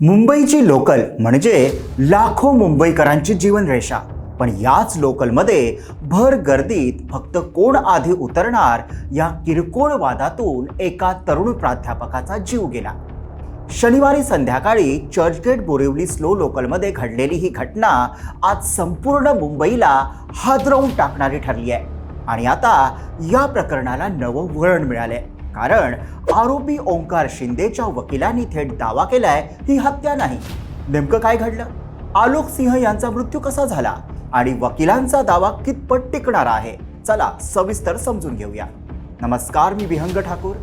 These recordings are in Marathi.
मुंबईची लोकल म्हणजे लाखो मुंबईकरांची जीवनरेषा. पण याच लोकलमध्ये भर गर्दीत फक्त कोण आधी उतरणार या किरकोळ वादातून एका तरुण प्राध्यापकाचा जीव गेला. शनिवारी संध्याकाळी चर्चगेट बोरिवली स्लो लोकलमध्ये घडलेली ही घटना आज संपूर्ण मुंबईला हादरवून टाकणारी ठरली आहे आणि आता या प्रकरणाला नवं वळण आहे कारण आरोपी ओंकार शिंदेच्या वकिलांनी थेट दावा केलाय ही हत्या नाही. नेमकं काय घडलं? आलोक सिंह यांचा मृत्यू कसा झाला? आणि वकिलांचा दावा कितपत टिकणारा आहे? चला सविस्तर समजून घेऊया. नमस्कार मी विहंग ठाकूर.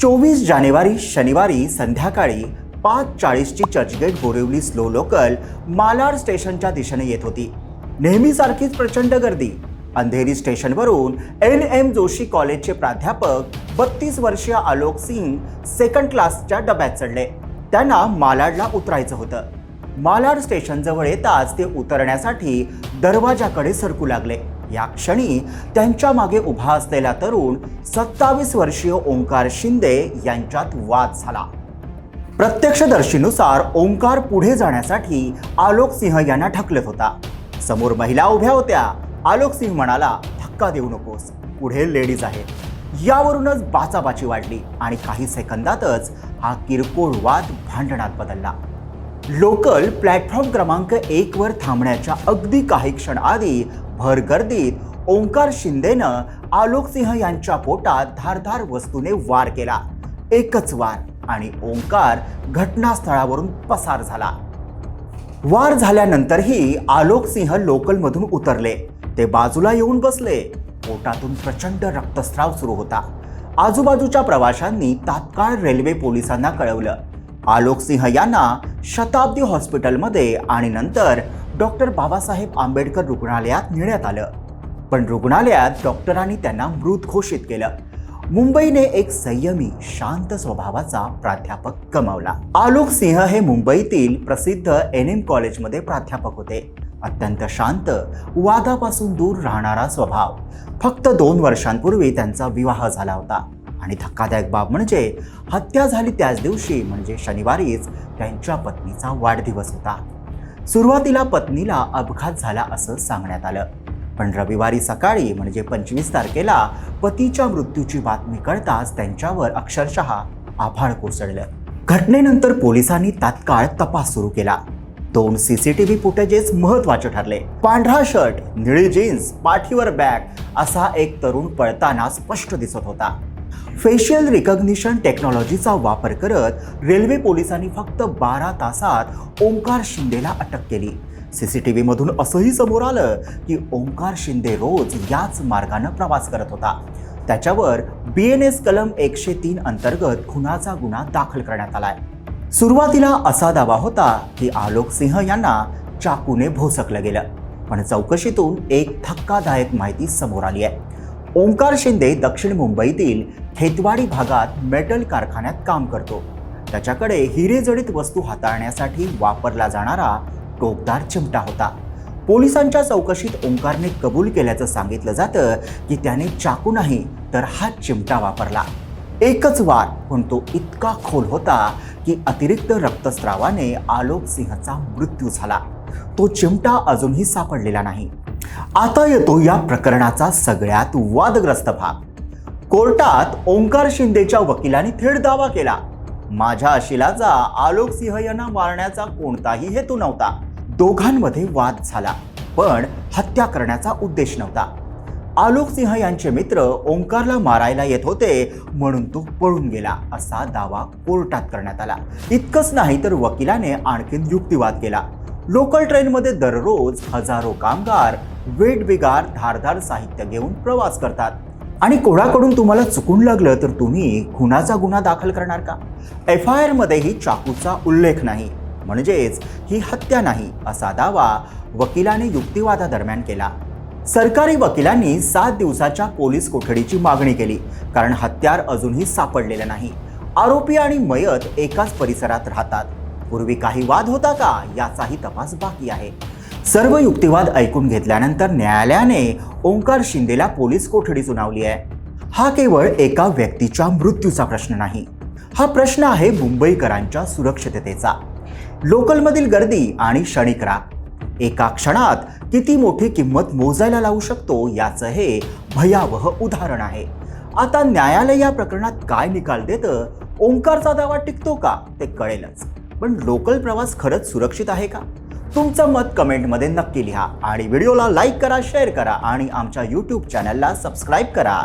चोवीस जानेवारी शनिवारी संध्याकाळी पाच चाळीसची चर्चगेट बोरिवली स्लो लोकल मालाड स्टेशनच्या दिशेने येत होती. नेहमीसारखीच प्रचंड गर्दी. अंधेरी स्टेशनवरून एन एम जोशी कॉलेजचे प्राध्यापक बत्तीस वर्षीय आलोक सिंग सेकंड क्लासच्या डब्यात चढले. त्यांना मालाडला उतरायचं होतं. मालाड स्टेशनजवळ येताच ते उतरण्यासाठी दरवाजाकडे सरकू लागले. या क्षणी त्यांच्या मागे उभा असलेला तरुण सत्तावीस वर्षीय ओंकार शिंदे यांच्यात वाद झाला. प्रत्यक्षदर्शीनुसार ओंकार पुढे जाण्यासाठी आलोक सिंह यांना ढकलत होता. समोर महिला उभ्या होत्या. आलोक सिंह म्हणाला धक्का देऊ नकोस. पुढे लेडीज आहेत. यावरूनच बाचाबाची वाढली आणि काही सेकंदातच हा किरकोळ वाद भांडणात बदलला. लोकल प्लॅटफॉर्म क्रमांक एक वर थांबण्याच्या अगदी काही क्षण आधी भर गर्दीत ओंकार शिंदेनं आलोक सिंह यांच्या पोटात धारधार वस्तूने वार केला. एकच वार आणि ओंकार घटनास्थळावरून पसार झाला. वार झाल्यानंतरही आलोक सिंह लोकलमधून उतरले. ते बाजूला येऊन बसले. पोटातून प्रचंड रक्तस्राव सुरू होता. आजूबाजूच्या प्रवाशांनी तात्काळ रेल्वे पोलिसांना कळवलं. आलोक सिंह यांना शताब्दी हॉस्पिटलमध्ये आणि नंतर डॉक्टर बाबासाहेब आंबेडकर रुग्णालयात नेण्यात आलं. पण रुग्णालयात डॉक्टरांनी त्यांना मृत घोषित केलं. मुंबईने एक संयमी शांत स्वभावाचा प्राध्यापक गमावला. आलोक सिंह हे मुंबईतील प्रसिद्ध एन एम कॉलेजमध्ये प्राध्यापक होते. अत्यंत शांत वादापासून दूर राहणारा स्वभाव. फक्त दोन वर्षांपूर्वी त्यांचा विवाह झाला होता. आणि धक्कादायक बाब म्हणजे हत्या झाली त्याच दिवशी म्हणजे शनिवारीच त्यांच्या पत्नीचा वाढदिवस होता. सुरुवातीला पत्नीला अपघात झाला असं सांगण्यात आलं. पण रविवारी सकाळी म्हणजे पंचवीस तारखेला पतीच्या मृत्यूची बातमी कळताच त्यांच्यावर अक्षरशः आभाळ कोसळलं. घटनेनंतर पोलिसांनी तात्काळ तपास सुरू केला. दोन सीसीटीव्ही फुटेजेस महत्त्वाचे ठरले. पांढरा शर्ट निळी जीन्स पाठीवर बॅग असा एक तरुण पळताना स्पष्ट दिसत होता. फेशियल रिकग्निशन टेक्नॉलॉजीचा वापर करत रेल्वे पोलिसांनी फक्त बारा तासात ओंकार शिंदेला अटक केली. सीसीटीव्ही मधून असंही समोर आलं की ओंकार शिंदे रोज याच मार्गानं प्रवास करत होता. त्याच्यावर बी एन एस कलम एकशे तीन अंतर्गत खुनाचा गुन्हा दाखल करण्यात आलाय. सुरुवातीला असा दावा होता की आलोक सिंह यांना चाकूने भोसकलं गेलं. पण चौकशीतून एक धक्कादायक माहिती समोर आली आहे. ओंकार शिंदे दक्षिण मुंबईतील खेतवाडी भागात मेटल कारखान्यात काम करतो. त्याच्याकडे हिरेजडित वस्तू हाताळण्यासाठी वापरला जाणारा टोकदार चिमटा होता. पोलिसांच्या चौकशीत ओंकारने कबूल केल्याचं सांगितलं जातं की त्याने चाकू नाही तर हा चिमटा वापरला. एकच वार. पण तो इतका खोल होता की अतिरिक्त रक्तस्रावाने आलोक सिंहचा मृत्यू झाला. तो चिमटा अजूनही सापडलेला नाही. आता येतो या प्रकरणाचा सगळ्यात वादग्रस्त भाग. कोर्टात ओंकार शिंदेच्या वकिलांनी थेट दावा केला. माझ्या अशिलाचा आलोक सिंह यांना मारण्याचा कोणताही हेतू नव्हता. दोघांमध्ये वाद झाला. पण हत्या करण्याचा उद्देश नव्हता. आलोक सिंह यांचे मित्र ओंकारला मारायला येत होते म्हणून तो पळून गेला असा दावा कोर्टात करण्यात आला. इतकंच नाही तर वकिलाने आणखीन युक्तिवाद केला. लोकल ट्रेनमध्ये दररोज हजारो कामगार वेटबिगार धारधार साहित्य घेऊन प्रवास करतात. आणि कोणाकडून तुम्हाला चुकून लागलं तर तुम्ही खुनाचा गुन्हा दाखल करणार का? एफ आय आरमध्येही चाकूचा उल्लेख नाही. म्हणजेच ही हत्या नाही असा दावा वकिलाने युक्तिवादादरम्यान केला. सरकारी वकिलांनी सात दिवसाच्या पोलीस कोठडीची मागणी केली कारण हत्यार अजूनही सापडलेलं नाही. आरोपी आणि मयत एकाच परिसरात राहतात. पूर्वी काही वाद होता का याचाही तपास बाकी आहे. सर्व युक्तिवाद ऐकून घेतल्यानंतर न्यायालयाने ओंकार शिंदेला पोलीस कोठडी सुनावली आहे. हा केवळ एका व्यक्तीच्या मृत्यूचा प्रश्न नाही. हा प्रश्न आहे मुंबईकरांच्या सुरक्षिततेचा. लोकलमधील गर्दी आणि क्षणिक राग एका क्षणात किती मोठी किंमत मोजायला लावू शकतो याचं हे भयावह उदाहरण आहे. आता न्यायालय या प्रकरणात काय निकाल देतं? ओंकारचा दावा टिकतो का? ते कळेलच. पण लोकल प्रवास खरंच सुरक्षित आहे का? तुमचं मत कमेंटमध्ये नक्की लिहा आणि व्हिडिओला लाईक करा शेअर करा आणि आमच्या यूट्यूब चॅनलला सबस्क्राईब करा.